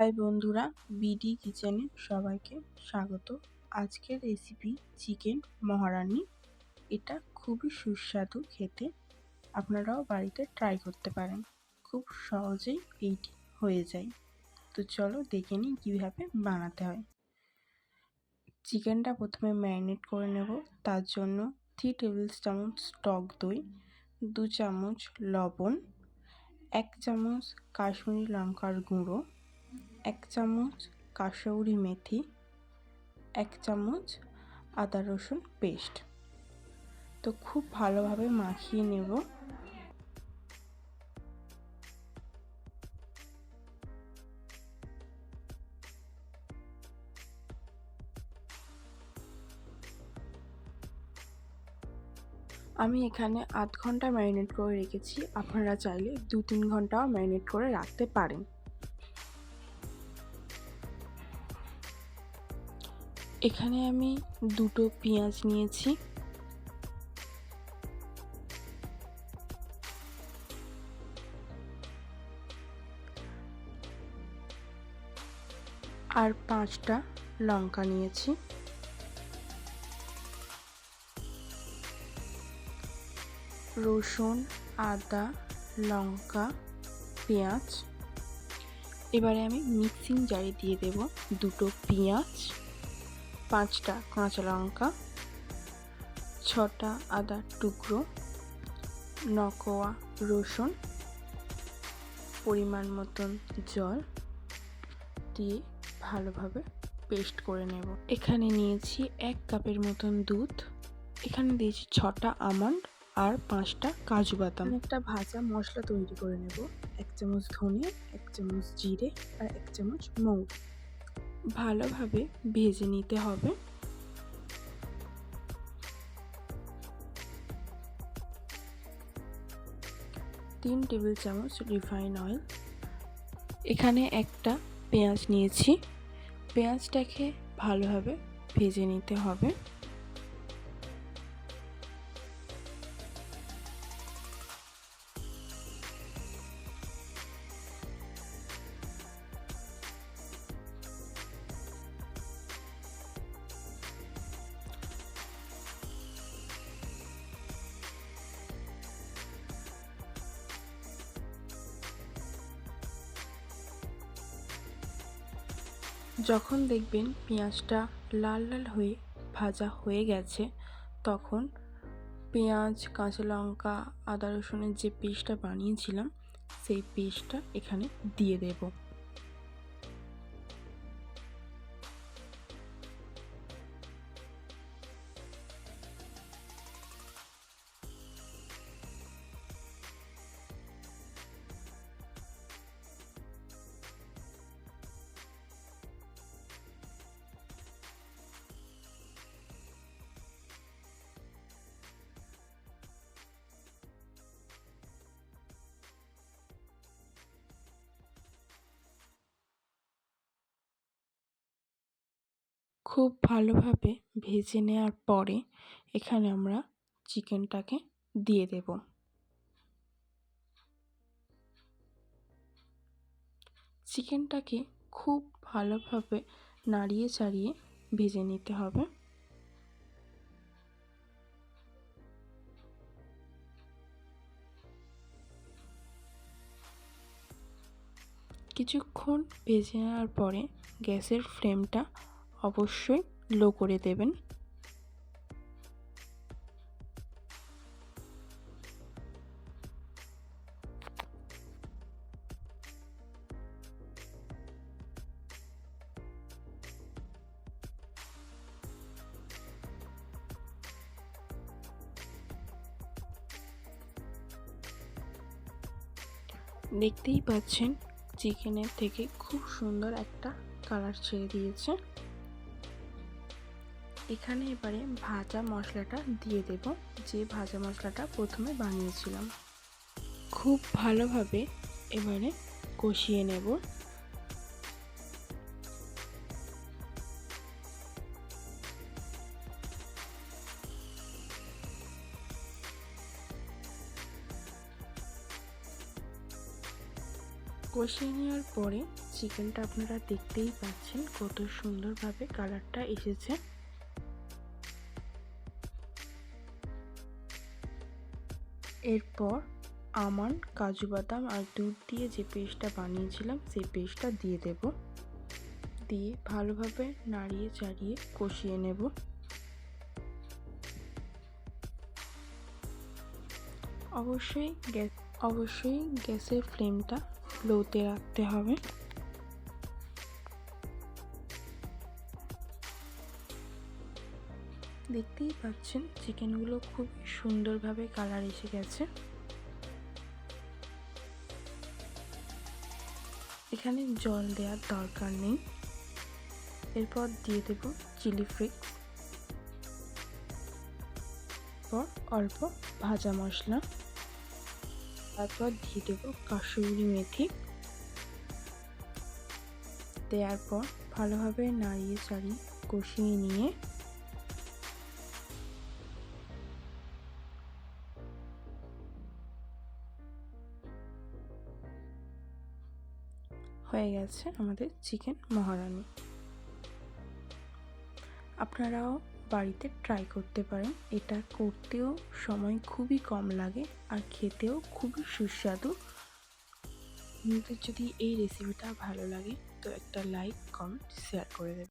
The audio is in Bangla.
হাই বন্ধুরা বিডি কিচেনে সবাইকে স্বাগত। আজকের রেসিপি চিকেন মহারানি। এটা খুবই সুস্বাদু খেতে। আপনারাও বাড়িতে ট্রাই করতে পারেন। খুব সহজেই এইটি হয়ে যায়। তো চলো দেখে নিই কীভাবে বানাতে হয়। চিকেনটা প্রথমে ম্যারিনেট করে নেব। তার জন্য থ্রি টেবিল চামচ টক দই, দু চামচ লবণ, এক চামচ কাশ্মীরি লঙ্কার গুঁড়ো এক চামচ কাসৌরি মেথি, এক চামচ আদা রসুন পেস্ট। তো খুব ভালোভাবে মাখিয়ে নেব। আমি এখানে আধ ঘণ্টা ম্যারিনেট করে রেখেছি। আপনারা চাইলে দু তিন ঘন্টাও ম্যারিনেট করে রাখতে পারেন। এখানে আমি দুটো পেঁয়াজ নিয়েছি। আর পাঁচটা লঙ্কা নিয়েছি। রসুন, আদা, লঙ্কা, পেঁয়াজ। এবারে আমি মিক্সিং জারে দিয়ে দেব দুটো পেঁয়াজ। পাঁচটা কাঁচা লঙ্কা, ছটা আদার টুকরো, নকোয়া রসুন, পরিমাণ মতন জল দিয়ে ভালোভাবে পেস্ট করে নেব। এখানে নিয়েছি এক কাপের মতন দুধ, এখানে দিয়েছি ছটা আমন্ড আর পাঁচটা কাজু বাদাম। একটা ভাজা মশলা তৈরি করে নেব, এক চামচ ধনে, এক চামচ জিরে আর এক চামচ মৌ। ভালোভাবে ভেজে নিতে হবে। তিন টেবিল চামচ রিফাইন অয়েল। এখানে একটা পেঁয়াজ নিয়েছি। পেঁয়াজটাকে ভালোভাবে ভেজে নিতে হবে। যখন দেখবেন পেঁয়াজটা লাল লাল হয়ে ভাজা হয়ে গেছে, তখন পেঁয়াজ, কাঁচা লঙ্কা, আদা রসুনের যে পেস্টটা বানিয়েছিলাম, সেই পেস্টটা এখানে দিয়ে দেবো। খুব ভালোভাবে ভেজে নেওয়ার পরে এখানে আমরা চিকেনটাকে দিয়ে দেব। চিকেনটাকে খুব ভালোভাবে নাড়িয়ে চাড়িয়ে ভেজে নিতে হবে। কিছুক্ষণ ভেজে নেওয়ার পরে গ্যাসের ফ্লেমটা অবশ্যই লো করে দেবেন। দেখতেই পাচ্ছেন চিকেনের থেকে খুব সুন্দর একটা কালার ছেড়ে দিয়েছে। এখানে এবারে ভাজা মশলাটা দিয়ে দেব। যে ভাজা মশলাটা প্রথমে বানিয়েছিলাম। খুব ভালোভাবে এবারে কষিয়ে নেব। কষিয়ে নেওয়ার পরে, চিকেনটা আপনারা দেখতেই পাচ্ছেন কত সুন্দরভাবে কালারটা এসেছে। এরপর আমন্ড কাজু বাদাম আর দুধ দিয়ে যে পেস্টটা বানিয়েছিলাম, সেই পেস্টটা দিয়ে দেব। দিয়ে ভালোভাবে নাড়িয়ে চাড়িয়ে কষিয়ে নেব। অবশ্যই গ্যাস অবশ্যই গ্যাসের ফ্লেমটা লোতে রাখতে হবে। দেখতেই পাচ্ছেন চিকেনগুলো খুব সুন্দরভাবে কালার এসে গেছে। এখানে জল দেওয়ার দরকার নেই। এরপর দিয়ে দেব চিলি ফ্লেক্স পর অল্প ভাজা মশলা। তারপর দিয়ে দেব কাসুরি মেথি। দেওয়ার পর ভালোভাবে নাড়িয়ে চাড়িয়ে কষিয়ে নিয়ে হয়ে গেছে আমাদের চিকেন মহারানি। আপনারাও বাড়িতে ট্রাই করতে পারেন। এটা করতেও সময় খুবই কম লাগে আর খেতেও খুবই সুস্বাদু। আপনাদের যদি এই রেসিপিটা ভালো লাগে, তো একটা লাইক কমেন্ট শেয়ার করে দেবেন।